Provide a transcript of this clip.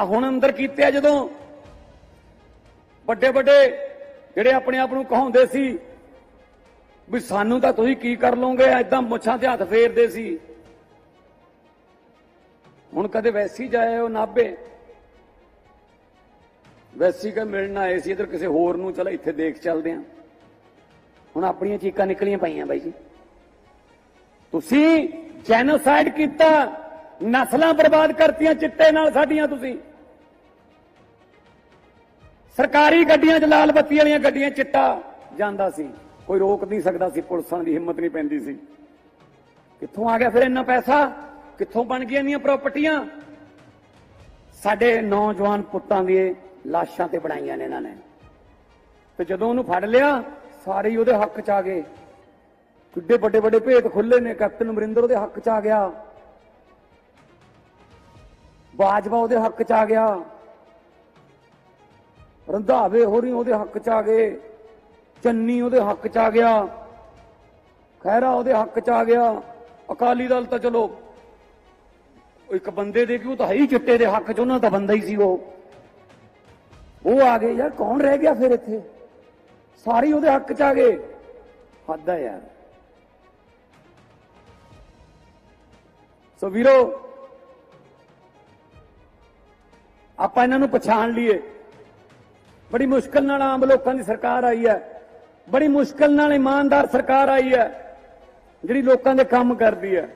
ਆ ਹੁਣ ਅੰਦਰ ਕੀਤੇ ਆ ਜਦੋਂ। ਵੱਡੇ ਵੱਡੇ ਜਿਹੜੇ ਆਪਣੇ ਆਪ ਨੂੰ ਕਹਾਉਂਦੇ ਸੀ ਵੀ ਸਾਨੂੰ ਤਾਂ ਤੁਸੀਂ ਕੀ ਕਰ ਲਓਗੇ ਐਦਾਂ ਮੁੱਛਾਂ ਤੇ ਹੱਥ ਫੇਰਦੇ ਸੀ। ਹੁਣ ਕਦੇ ਵੈਸੀ ਜਾਏ ਉਹ ਨਾਭੇ। ਵੈਸੀ ਕਾ ਮਿਲਣ ਆਏ ਸੀ, ਇਧਰ ਕਿਸੇ ਹੋਰ ਨੂੰ, ਚਲ ਇੱਥੇ ਦੇਖ ਚੱਲਦੇ ਆ। ਹੁਣ ਆਪਣੀਆਂ ਚੀਕਾਂ ਨਿਕਲੀਆਂ ਪਈਆਂ ਬਾਈ ਜੀ। ਤੁਸੀਂ ਜੈਨੋਸਾਈਡ ਕੀਤਾ, ਨਸਲਾਂ ਬਰਬਾਦ ਕਰਤੀਆਂ, ਚਿੱਟੇ ਨਾਲ ਸਾਡੀਆਂ ਤੁਸੀਂ। ਸਰਕਾਰੀ ਗੱਡੀਆਂ 'ਚ ਲਾਲ ਬੱਤੀ ਵਾਲੀਆਂ ਗੱਡੀਆਂ ਚਿੱਟਾ ਜਾਂਦਾ ਸੀ। ਕੋਈ ਰੋਕ ਨਹੀਂ ਸਕਦਾ ਸੀ, ਪੁਲਿਸਾਂ ਦੀ ਹਿੰਮਤ ਨਹੀਂ ਪੈਂਦੀ ਸੀ। ਕਿੱਥੋਂ ਆ ਗਿਆ ਫਿਰ ਇੰਨਾ ਪੈਸਾ? ਕਿੱਥੋਂ ਬਣ ਗਈਆਂ ਇੰਨੀਆਂ ਪ੍ਰਾਪਰਟੀਆਂ? ਸਾਡੇ ਨੌਜਵਾਨ ਪੁੱਤਾਂ ਦੀ ਲਾਸ਼ਾਂ ਤੇ ਬਣਾਈਆਂ ਨੇ ਇਹਨਾਂ ਨੇ। ਤੇ ਜਦੋਂ ਉਹਨੂੰ ਫੜ ਲਿਆ, ਸਾਰੇ ਹੀ ਉਹਦੇ ਹੱਕ 'ਚ ਆ ਗਏ। ਕਿੱਡੇ ਵੱਡੇ ਵੱਡੇ ਭੇਤ ਖੁੱਲੇ ਨੇ, ਕੈਪਟਨ ਅਮਰਿੰਦਰ ਉਹਦੇ ਹੱਕ 'ਚ ਆ ਗਿਆ। ਬਾਜਵਾ ਉਹਦੇ ਹੱਕ 'ਚ ਆ ਗਿਆ। ਰੰਧਾਵੇ ਹੋਰੀ ਉਹਦੇ ਹੱਕ 'ਚ ਆ ਗਏ। ਚੰਨੀ ਉਹਦੇ ਹੱਕ 'ਚ ਆ ਗਿਆ। ਖੈਰਾ ਉਹਦੇ ਹੱਕ 'ਚ ਆ ਗਿਆ। ਅਕਾਲੀ ਦਲ ਤਾਂ ਚਲੋ ਇੱਕ ਬੰਦੇ ਦੇ ਕਿਉਂ ਤਾਂ ਹੈ ਹੀ ਚਿੱਟੇ ਦੇ ਹੱਕ 'ਚ, ਉਹਨਾਂ ਦਾ ਬੰਦਾ ਹੀ ਸੀ ਉਹ। ਉਹ ਆ ਗਏ, ਯਾਰ ਕੌਣ ਰਹਿ ਗਿਆ ਫਿਰ ਇੱਥੇ? ਸਾਰੇ ਉਹਦੇ ਹੱਕ 'ਚ ਆ ਗਏ। ਹੱਦ ਹੈ ਯਾਰ। ਸੋ ਵੀਰੋ, ਆਪਾਂ ਇਹਨਾਂ ਨੂੰ ਪਛਾਣ ਲਈਏ। ਬੜੀ ਮੁਸ਼ਕਲ ਨਾਲ ਆਮ ਲੋਕਾਂ ਦੀ ਸਰਕਾਰ ਆਈ ਹੈ। ਬੜੀ ਮੁਸ਼ਕਲ ਨਾਲ ਇਮਾਨਦਾਰ ਸਰਕਾਰ ਆਈ ਹੈ, ਜਿਹੜੀ ਲੋਕਾਂ ਦੇ ਕੰਮ ਕਰਦੀ ਹੈ।